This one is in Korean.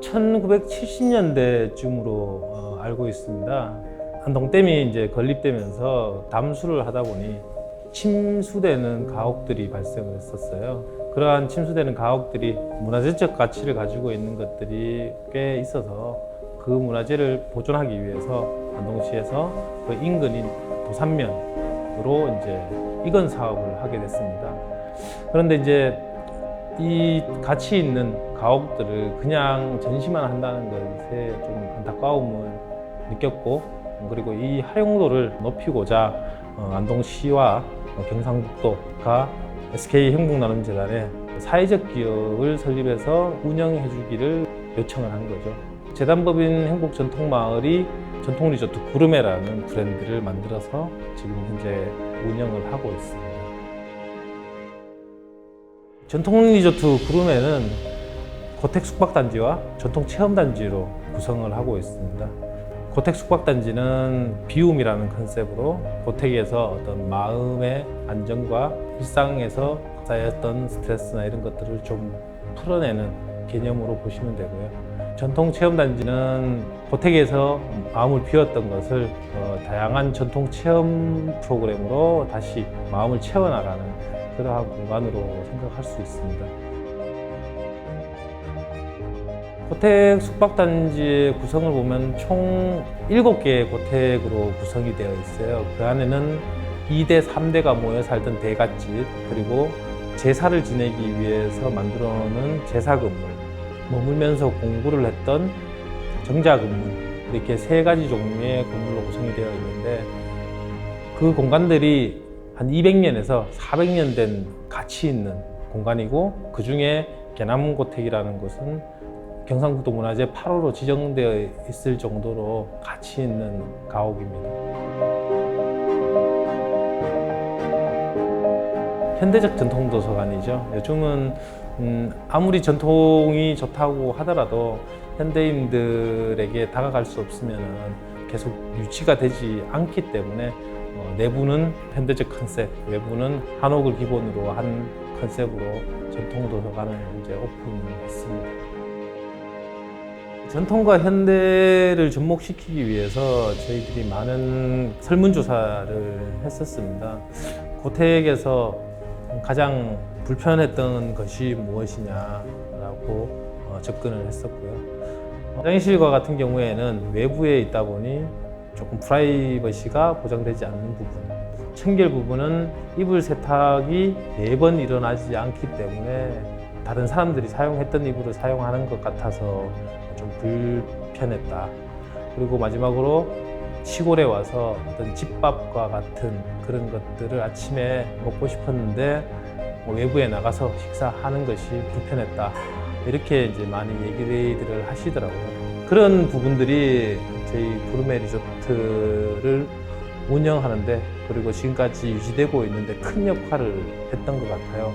1970년대쯤으로 어, 알고 있습니다. 한동댐이 이제 건립되면서 담수를 하다 보니 침수되는 가옥들이 발생을 했었어요. 그러한 침수되는 가옥들이 문화재적 가치를 가지고 있는 것들이 꽤 있어서 그 문화재를 보존하기 위해서 안동시에서 그 인근인 도산면으로 이제 이건 사업을 하게 됐습니다. 그런데 이제 이 가치 있는 가옥들을 그냥 전시만 한다는 것에 좀 안타까움을 느꼈고 그리고 이 활용도를 높이고자 어, 안동시와 경상북도가 SK 행복나눔재단에 사회적 기업을 설립해서 운영해 주기를 요청을 한 거죠. 재단법인 행복전통마을이 전통리조트 구름에라는 브랜드를 만들어서 지금 현재 운영을 하고 있습니다. 전통리조트 구름에는 고택 숙박단지와 전통 체험단지로 구성을 하고 있습니다. 고택 숙박단지는 비움이라는 컨셉으로 고택에서 어떤 마음의 안정과 일상에서 쌓였던 스트레스나 이런 것들을 좀 풀어내는 개념으로 보시면 되고요. 전통 체험단지는 고택에서 마음을 비웠던 것을 어, 다양한 전통 체험 프로그램으로 다시 마음을 채워나가는 그러한 공간으로 생각할 수 있습니다. 고택 숙박단지의 구성을 보면 총 7개의 고택으로 구성이 되어 있어요. 그 안에는 2대, 3대가 모여 살던 대갓집, 그리고 제사를 지내기 위해서 만들어 놓은 제사 건물, 머물면서 공부를 했던 정자 건물, 이렇게 세 가지 종류의 건물로 구성이 되어 있는데 그 공간들이 한 200년에서 400년 된 가치 있는 공간이고 그 중에 개남고택이라는 곳은 경상북도 문화재 8호로 지정되어 있을 정도로 가치 있는 가옥입니다. 현대적 전통 도서관이죠. 요즘은 음, 아무리 전통이 좋다고 하더라도 현대인들에게 다가갈 수 없으면 계속 유치가 되지 않기 때문에 어, 내부는 현대적 컨셉, 외부는 한옥을 기본으로 한 컨셉으로 전통 도서관을 이제 오픈했습니다. 전통과 현대를 접목시키기 위해서 저희들이 많은 설문조사를 했었습니다. 고택에서 가장 불편했던 것이 무엇이냐라고 어, 접근을 했었고요. 화장실과 같은 경우에는 외부에 있다 보니 조금 프라이버시가 보장되지 않는 부분. 청결 부분은 이불 세탁이 매번 일어나지 않기 때문에 다른 사람들이 사용했던 이불을 사용하는 것 같아서 좀 불편했다. 그리고 마지막으로 시골에 와서 어떤 집밥과 같은 그런 것들을 아침에 먹고 싶었는데 뭐 외부에 나가서 식사하는 것이 불편했다. 이렇게 이제 많이 얘기들을 하시더라고요. 그런 부분들이 저희 부르메 리조트를 운영하는데 그리고 지금까지 유지되고 있는데 큰 역할을 했던 것 같아요.